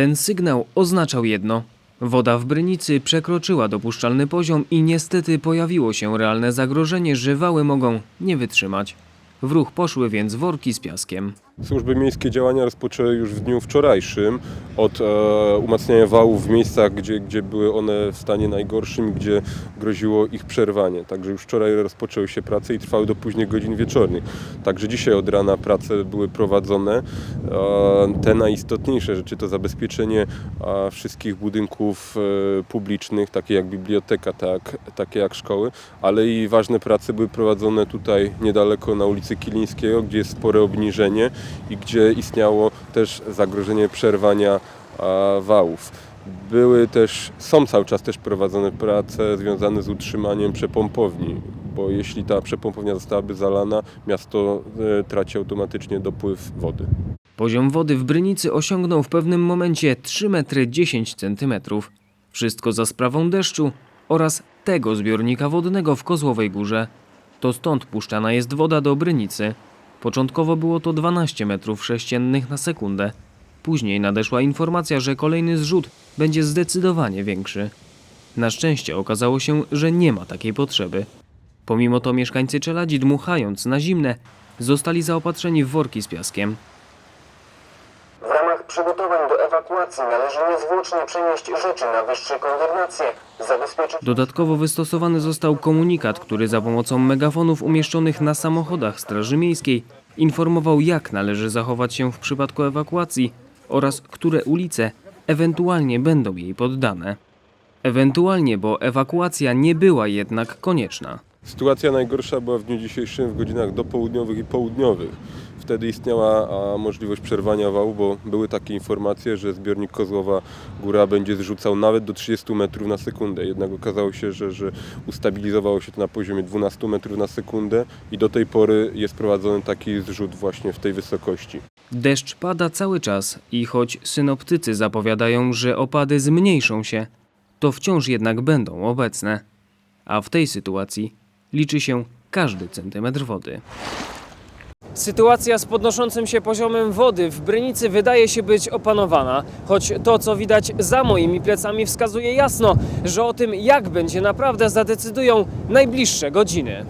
Ten sygnał oznaczał jedno. Woda w Brynicy przekroczyła dopuszczalny poziom i niestety pojawiło się realne zagrożenie, że wały mogą nie wytrzymać. W ruch poszły więc worki z piaskiem. Służby miejskie działania rozpoczęły już w dniu wczorajszym od e, umacniania wałów w miejscach, gdzie, gdzie były one w stanie najgorszym gdzie groziło ich przerwanie. Także już wczoraj rozpoczęły się prace i trwały do późnych godzin wieczornych. Także dzisiaj od rana prace były prowadzone. E, te najistotniejsze rzeczy to zabezpieczenie e, wszystkich budynków e, publicznych, takie jak biblioteka, tak, takie jak szkoły, ale i ważne prace były prowadzone tutaj niedaleko na ulicy Kilińskiego, gdzie jest spore obniżenie i gdzie istniało też zagrożenie przerwania wałów. Były też, są cały czas też prowadzone prace związane z utrzymaniem przepompowni, bo jeśli ta przepompownia zostałaby zalana, miasto e, traci automatycznie dopływ wody. Poziom wody w Brynicy osiągnął w pewnym momencie 3 metry 10 centymetrów. Wszystko za sprawą deszczu oraz tego zbiornika wodnego w Kozłowej Górze. To stąd puszczana jest woda do Brynicy. Początkowo było to 12 metrów sześciennych na sekundę. Później nadeszła informacja, że kolejny zrzut będzie zdecydowanie większy. Na szczęście okazało się, że nie ma takiej potrzeby. Pomimo to mieszkańcy Czeladzi, dmuchając na zimne, zostali zaopatrzeni w worki z piaskiem. Przygotowań do ewakuacji należy niezwłocznie przenieść rzeczy na wyższe kondernacje, zabezpieczyć Dodatkowo wystosowany został komunikat, który za pomocą megafonów umieszczonych na samochodach Straży Miejskiej informował, jak należy zachować się w przypadku ewakuacji oraz które ulice ewentualnie będą jej poddane. Ewentualnie, bo ewakuacja nie była jednak konieczna. Sytuacja najgorsza była w dniu dzisiejszym w godzinach dopołudniowych i południowych. Wtedy istniała możliwość przerwania wału, bo były takie informacje, że zbiornik Kozłowa Góra będzie zrzucał nawet do 30 metrów na sekundę. Jednak okazało się, że, że ustabilizowało się to na poziomie 12 metrów na sekundę i do tej pory jest prowadzony taki zrzut właśnie w tej wysokości. Deszcz pada cały czas i choć synoptycy zapowiadają, że opady zmniejszą się, to wciąż jednak będą obecne. A w tej sytuacji liczy się każdy centymetr wody. Sytuacja z podnoszącym się poziomem wody w Brynicy wydaje się być opanowana, choć to, co widać za moimi plecami, wskazuje jasno, że o tym, jak będzie naprawdę, zadecydują najbliższe godziny.